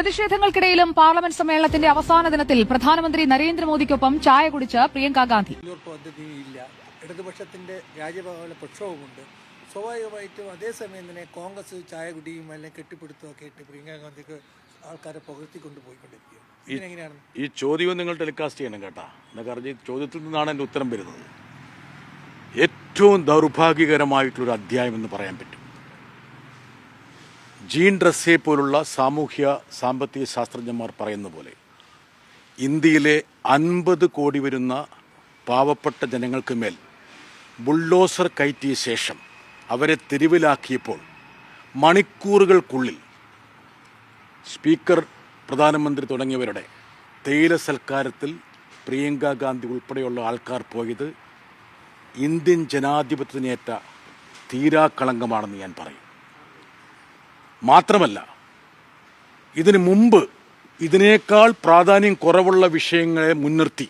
പ്രതിഷേധങ്ങൾക്കിടയിലും parliament സമ്മേളനത്തിന്റെ അവസാന ദിനത്തിൽ പ്രധാനമന്ത്രി നരേന്ദ്രമോദിക്കൊപ്പം ചായ കുടിച്ച് പ്രിയങ്ക ഗാന്ധി. ഇടതുപക്ഷത്തിന്റെ പദ്ധതിയില്ല. രാജ്യഭവന പ്രക്ഷോഭമുണ്ട് സ്വാഭാവികമായിട്ടും അതേസമയം തന്നെ കോൺഗ്രസ് ചായ കുടിയും അല്ലെങ്കിൽ കെട്ടിപ്പിടുത്തമൊക്കെ ഇട്ട് പ്രിയങ്ക ഗാന്ധിക്ക് ആൾക്കാരെ പകർത്തിക്കൊണ്ട് പോയിക്കൊണ്ടിരിക്കുകയാണ് ഇതിനെങ്ങനെയാണ്? ഈ ചോദ്യവും നിങ്ങൾ ടെലികാസ്റ്റ് ചെയ്യണം കേട്ടാ. എന്നൊക്കെ കാരണം ചോദ്യത്തിൽ നിന്നാണ് എന്റെ ഉത്തരം വരുന്നത്. ഏറ്റവും ദൗർഭാഗ്യകരമായിട്ടുള്ളൊരു അധ്യായം എന്ന് പറയാൻ പറ്റും. ജീൻ ഡ്രസ്സെ പോലുള്ള സാമൂഹ്യ സാമ്പത്തിക ശാസ്ത്രജ്ഞന്മാർ പറയുന്ന പോലെ ഇന്ത്യയിലെ അൻപത് കോടി വരുന്ന പാവപ്പെട്ട ജനങ്ങൾക്ക് മേൽ ബുൾഡോസർ കയറ്റിയ ശേഷം അവരെ തെരുവിലാക്കിയപ്പോൾ മണിക്കൂറുകൾക്കുള്ളിൽ സ്പീക്കർ പ്രധാനമന്ത്രി തുടങ്ങിയവരുടെ തേയില സൽക്കാരത്തിൽ പ്രിയങ്ക ഗാന്ധി ഉൾപ്പെടെയുള്ള ആൾക്കാർ പോയത് ഇന്ത്യൻ ജനാധിപത്യത്തിനേറ്റ തീരാക്കളങ്കമാണെന്ന് ഞാൻ പറയും. മാത്രമല്ല ഇതിനു മുമ്പ് ഇതിനേക്കാൾ പ്രാധാന്യം കുറവുള്ള വിഷയങ്ങളെ മുൻനിർത്തി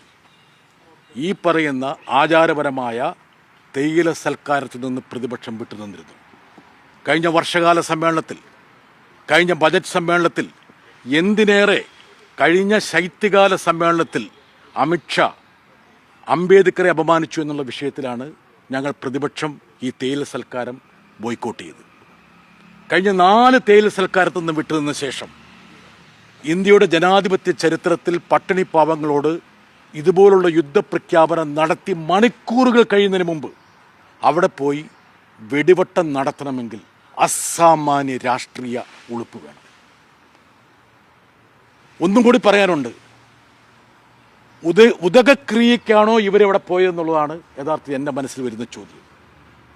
ഈ പറയുന്ന ആചാരപരമായ തേയില സൽക്കാരത്തിൽ നിന്ന് പ്രതിപക്ഷം വിട്ടുനിന്നിരുന്നു കഴിഞ്ഞ വർഷകാല സമ്മേളനത്തിൽ കഴിഞ്ഞ ബജറ്റ് സമ്മേളനത്തിൽ എന്തിനേറെ കഴിഞ്ഞ ശൈത്യകാല സമ്മേളനത്തിൽ അമിത്ഷാ അംബേദ്കറെ അപമാനിച്ചു എന്നുള്ള വിഷയത്തിലാണ് ഞങ്ങൾ പ്രതിപക്ഷം ഈ തേയില സൽക്കാരം ബോയ്ക്കോട്ട് ചെയ്തത്. കഴിഞ്ഞ നാല് തേയില സൽക്കാരത്തു നിന്ന് വിട്ടുനിന്ന ശേഷം ഇന്ത്യയുടെ ജനാധിപത്യ ചരിത്രത്തിൽ പട്ടിണി പാവങ്ങളോട് ഇതുപോലുള്ള യുദ്ധപ്രഖ്യാപനം നടത്തി മണിക്കൂറുകൾ കഴിയുന്നതിന് മുമ്പ് അവിടെ പോയി വെടിവട്ടം നടത്തണമെങ്കിൽ അസാമാന്യ രാഷ്ട്രീയ ഉളുപ്പ് വേണം. ഒന്നും കൂടി പറയാനുണ്ട്. ഉദ ഉദകക്രിയക്കാണോ ഇവരെവിടെ പോയതെന്നുള്ളതാണ് യഥാർത്ഥത്തിൽ എന്റെ മനസ്സിൽ വരുന്ന ചോദ്യം.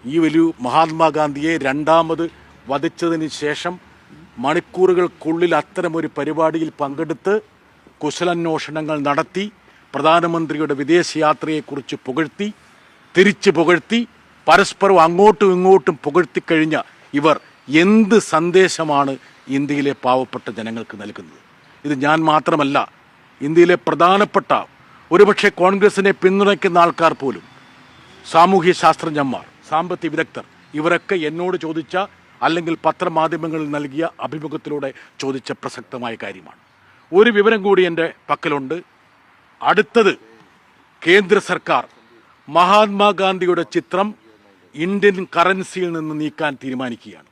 ഈ വലിയ മഹാത്മാഗാന്ധിയെ രണ്ടാമത് വധിച്ചതിന് ശേഷം മണിക്കൂറുകൾക്കുള്ളിൽ അത്തരമൊരു പരിപാടിയിൽ പങ്കെടുത്ത് കുശലന്വേഷണങ്ങൾ നടത്തി പ്രധാനമന്ത്രിയുടെ വിദേശയാത്രയെക്കുറിച്ച് പുകഴ്ത്തി തിരിച്ച് പുകഴ്ത്തി പരസ്പരം അങ്ങോട്ടും ഇങ്ങോട്ടും പുകഴ്ത്തിക്കഴിഞ്ഞ ഇവർ എന്ത് സന്ദേശമാണ് ഇന്ത്യയിലെ പാവപ്പെട്ട ജനങ്ങൾക്ക് നൽകുന്നത്? ഇത് ഞാൻ മാത്രമല്ല ഇന്ത്യയിലെ പ്രധാനപ്പെട്ട ഒരുപക്ഷെ കോൺഗ്രസിനെ പിന്തുണയ്ക്കുന്ന ആൾക്കാർ പോലും സാമൂഹ്യ ശാസ്ത്രജ്ഞന്മാർ സാമ്പത്തിക വിദഗ്ധർ ഇവരൊക്കെ എന്നോട് ചോദിച്ച അല്ലെങ്കിൽ പത്രമാധ്യമങ്ങളിൽ നൽകിയ അഭിമുഖത്തിലൂടെ ചോദിച്ച പ്രസക്തമായ കാര്യമാണ്. ഒരു വിവരം കൂടി എന്റെ പക്കലുണ്ട്. അടുത്തത് കേന്ദ്ര സർക്കാർ മഹാത്മാഗാന്ധിയുടെ ചിത്രം ഇന്ത്യൻ കറൻസിയിൽ നിന്ന് നീക്കാൻ തീരുമാനിക്കുകയാണ്.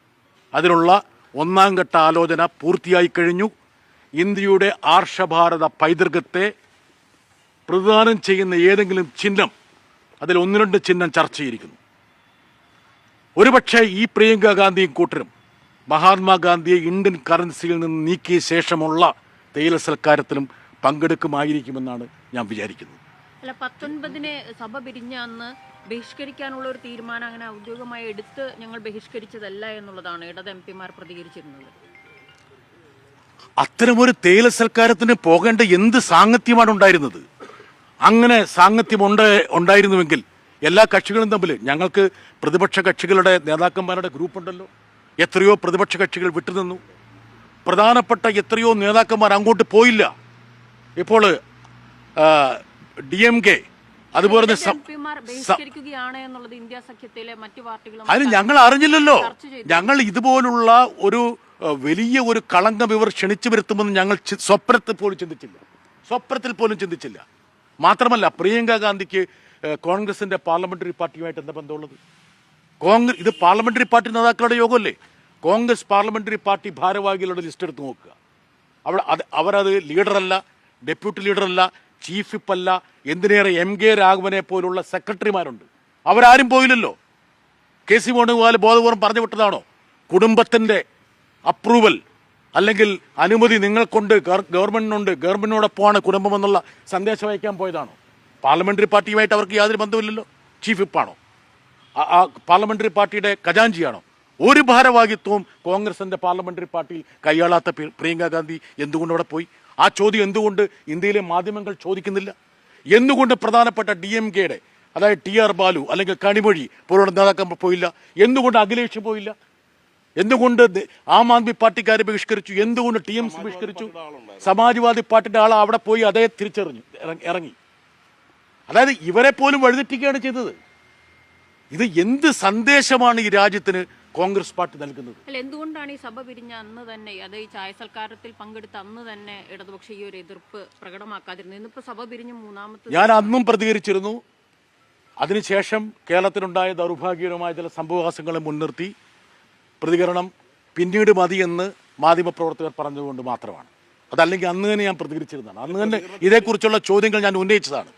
അതിനുള്ള ഒന്നാം ഘട്ട ആലോചന പൂർത്തിയായി കഴിഞ്ഞു. ഇന്ത്യയുടെ ആർഷഭാരത പൈതൃകത്തെ പ്രതിദാനം ചെയ്യുന്ന ഏതെങ്കിലും ചിഹ്നം അതിൽ ഒന്ന് രണ്ട് ചിഹ്നം ചർച്ച ചെയ്തിരിക്കുന്നു. ഒരുപക്ഷെ ഈ പ്രിയങ്ക ഗാന്ധിയും കൂട്ടരും മഹാത്മാഗാന്ധിയെ ഇന്ത്യൻ കറൻസിയിൽ നിന്ന് നീക്കിയ ശേഷമുള്ള തേയില സൽക്കാരത്തിലും പങ്കെടുക്കുമായിരിക്കുമെന്നാണ് ഞാൻ വിചാരിക്കുന്നത്. അല്ല പത്തൊൻപതിന് സഭ പിരിഞ്ഞ അന്ന് ബഹിഷ്കരിക്കാനുള്ള ഒരു തീരുമാനം അങ്ങനെ ഔദ്യോഗികമായി എടുത്ത് ഞങ്ങൾ ബഹിഷ്കരിച്ചതല്ല എന്നുള്ളതാണ് ഇടത് എം പിമാർ പ്രതികരിച്ചിരുന്നത്. അത്തരമൊരു തേയില സൽക്കാരത്തിന് പോകേണ്ട എന്ത് സാങ്കത്യമാണ് ഉണ്ടായിരുന്നത്? അങ്ങനെ സാങ്കത്യം ഉണ്ട് ഉണ്ടായിരുന്നുവെങ്കിൽ എല്ലാ കക്ഷികളും തമ്മിൽ ഞങ്ങൾക്ക് പ്രതിപക്ഷ കക്ഷികളുടെ നേതാക്കന്മാരുടെ ഗ്രൂപ്പുണ്ടല്ലോ. എത്രയോ പ്രതിപക്ഷ കക്ഷികൾ വിട്ടുനിന്നു. പ്രധാനപ്പെട്ട എത്രയോ നേതാക്കന്മാർ അങ്ങോട്ട് പോയില്ല. ഇപ്പോൾ ഡി എം കെ അതുപോലെ തന്നെ അതിന് ഞങ്ങൾ അറിഞ്ഞില്ലല്ലോ. ഞങ്ങൾ ഇതുപോലുള്ള ഒരു വലിയ ഒരു കളങ്കം ഇവർ ക്ഷണിച്ചു വരുത്തുമെന്ന് ഞങ്ങൾ സ്വപ്നത്തിൽ പോലും ചിന്തിച്ചില്ല. സ്വപ്നത്തിൽ പോലും ചിന്തിച്ചില്ല. മാത്രമല്ല പ്രിയങ്ക ഗാന്ധിക്ക് കോൺഗ്രസിന്റെ പാർലമെന്ററി പാർട്ടിയുമായിട്ട് എന്താ ബന്ധമുള്ളത്? കോൺഗ്രസ് ഇത് പാർലമെന്ററി പാർട്ടി നേതാക്കളുടെ യോഗമല്ലേ? കോൺഗ്രസ് പാർലമെന്ററി പാർട്ടി ഭാരവാഹികളുടെ ലിസ്റ്റ് എടുത്ത് നോക്കുക. അവിടെ അത് അവരത് ലീഡറല്ല ഡെപ്യൂട്ടി ലീഡറല്ല ചീഫ് വിപ്പല്ല എന്തിനേറെ എം കെ രാഘവനെ പോലുള്ള സെക്രട്ടറിമാരുണ്ട്. അവരാരും പോയില്ലല്ലോ. കെ സി വേണുഗോപാൽ ബോധപൂർവം പറഞ്ഞു വിട്ടതാണോ? കുടുംബത്തിന്റെ അപ്രൂവൽ. അല്ലെങ്കിൽ അനുമതി നിങ്ങൾക്കുണ്ട് ഗവ- ഗവൺമെന്റിനുണ്ട് ഗവൺമെന്റിനോടൊപ്പമാണ് കുടുംബം എന്നുള്ള സന്ദേശം അയക്കാൻ പോയതാണോ? പാർലമെന്ററി പാർട്ടിയുമായിട്ട് അവർക്ക് യാതൊരു ബന്ധമില്ലല്ലോ ചീഫ് വിപ്പാണോ? ആ- പാർലമെന്ററി പാർട്ടിയുടെ ഖജാഞ്ചിയാണോ ഒരു ഭാരവാഹിത്വവും കോൺഗ്രസിന്റെ പാർലമെന്ററി പാർട്ടിയിൽ കൈയാളാത്ത പ്രി- പ്രിയങ്ക ഗാന്ധി എന്തുകൊണ്ട് അവിടെ പോയി? ആ ചോദ്യം എന്തുകൊണ്ട് ഇന്ത്യയിലെ മാധ്യമങ്ങൾ ചോദിക്കുന്നില്ല? എന്തുകൊണ്ട് പ്രധാനപ്പെട്ട ഡി എം കെയുടെ അതായത് ടി ആർ ബാലു അല്ലെങ്കിൽ കണിമൊഴി പോലുള്ള നേതാക്കൾ പോയില്ല? എന്തുകൊണ്ട് അഖിലേഷ് പോയില്ല? എന്തുകൊണ്ട് ആം ആദ്മി പാർട്ടിക്കാരെ ബഹിഷ്കരിച്ചു? എന്തുകൊണ്ട് ടി എം സി ബഹിഷ്കരിച്ചു? സമാജ്വാദി പാർട്ടിയുടെ ആൾ അവിടെ പോയി അതേ തിരിച്ചറിഞ്ഞു. ഇറങ്ങി- ഇറങ്ങി. അതായത് ഇവരെ പോലും വഴിതെറ്റിക്കുകയാണ് ചെയ്തത്. ഇത് എന്ത് സന്ദേശമാണ് ഈ രാജ്യത്തിന് കോൺഗ്രസ് പാർട്ടി നൽകുന്നത്? അല്ല എന്തുകൊണ്ടാണ് ഈ സഭ പിരിഞ്ഞ അന്ന് തന്നെ അത് ഈ ചായ സൽക്കാരത്തിൽ പങ്കെടുത്ത അന്ന് തന്നെ ഇടതുപക്ഷ ഈ ഒരു എതിർപ്പ് പ്രകടമാക്കാതിരുന്നു ഇന്നിപ്പോ സഭ പിരിഞ്ഞ് മൂന്നാമത്തെ ഞാൻ അന്നും പ്രതികരിച്ചിരുന്നു. അതിനുശേഷം കേരളത്തിലുണ്ടായ ദൗർഭാഗ്യകരമായ ചില സംഭവവാസങ്ങളെ മുൻനിർത്തി. പ്രതികരണം പിന്നീട് മതിയെന്ന് മാധ്യമപ്രവർത്തകർ പറഞ്ഞതുകൊണ്ട് മാത്രമാണ്. അതല്ലെങ്കിൽ അന്ന് തന്നെ ഞാൻ പ്രതികരിച്ചിരുന്നതാണ്. അന്ന് തന്നെ ഇതേക്കുറിച്ചുള്ള ചോദ്യങ്ങൾ ഞാൻ ഉന്നയിച്ചതാണ്.